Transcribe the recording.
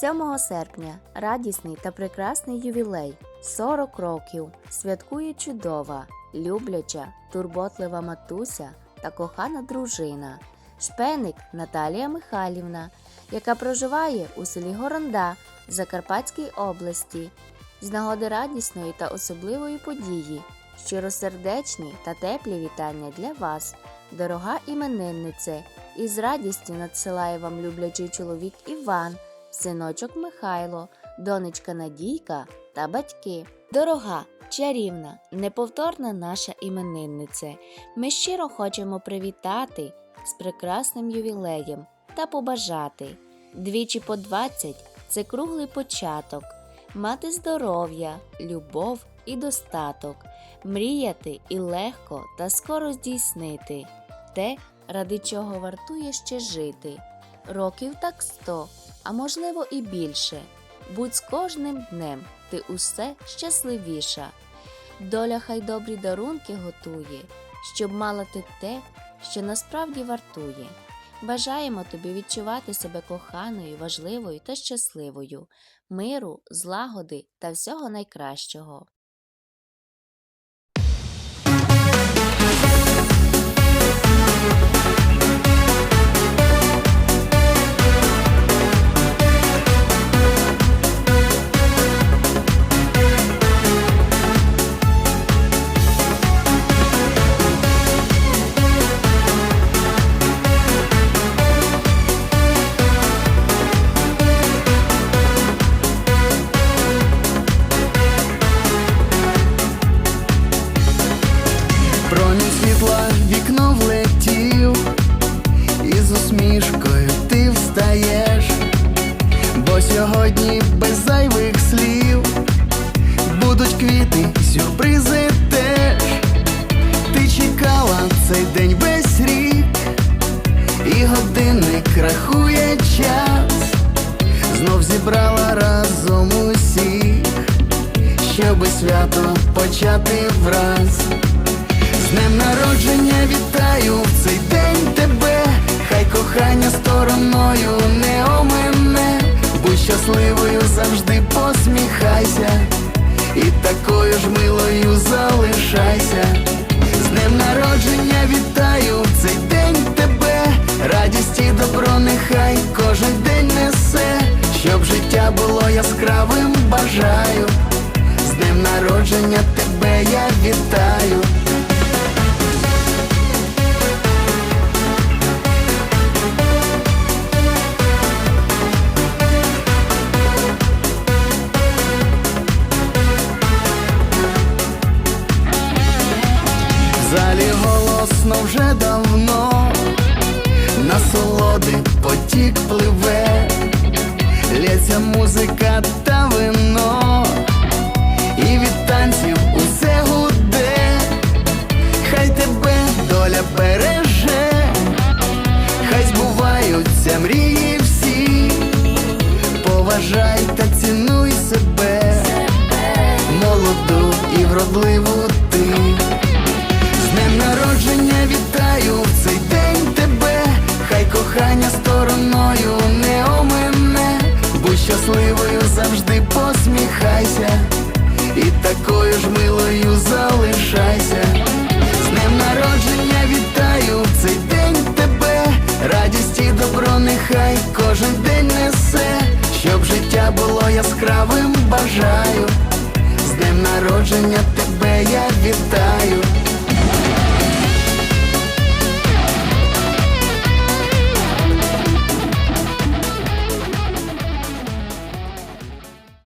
7 серпня радісний та прекрасний ювілей. 40 років. Святкує чудова, любляча, турботлива матуся та кохана дружина, шпеник Наталія Михайлівна, яка проживає у селі Горонда Закарпатській області. З нагоди радісної та особливої події, щиросердечні та теплі вітання для вас, дорога імениннице, і з радістю надсилає вам люблячий чоловік Іван, синочок Михайло, донечка Надійка та батьки. Дорога, чарівна, неповторна наша імениннице. Ми щиро хочемо привітати з прекрасним ювілеєм та побажати. Двічі по 20 – це круглий початок, мати здоров'я, любов і достаток, мріяти і легко та скоро здійснити те, ради чого вартує ще жити. Років так сто, а можливо і більше. Будь з кожним днем ти усе щасливіша. Доля хай добрі дарунки готує, щоб мала ти те, що насправді вартує. Бажаємо тобі відчувати себе коханою, важливою та щасливою, миру, злагоди та всього найкращого. Зібрала разом усіх, щоби свято почати враз. З днем народження вітаю в цей день тебе, хай кохання стороною не омине, будь щасливою завжди посміхайся, і такою ж милою залишайся. З днем народження вітаю в цей день тебе, радість і добро нехай кожен яскравим, бажаю. З днем народження тебе я вітаю. Залі голосно вже давно, насолоди потік пливе, лється музика та вино, і від танців усе гуде, хай тебе доля береже, хай збуваються мрії всі, поважай та цінуй себе, молоду і вродливу яскравим, бажаю. З днем народження тебе я вітаю.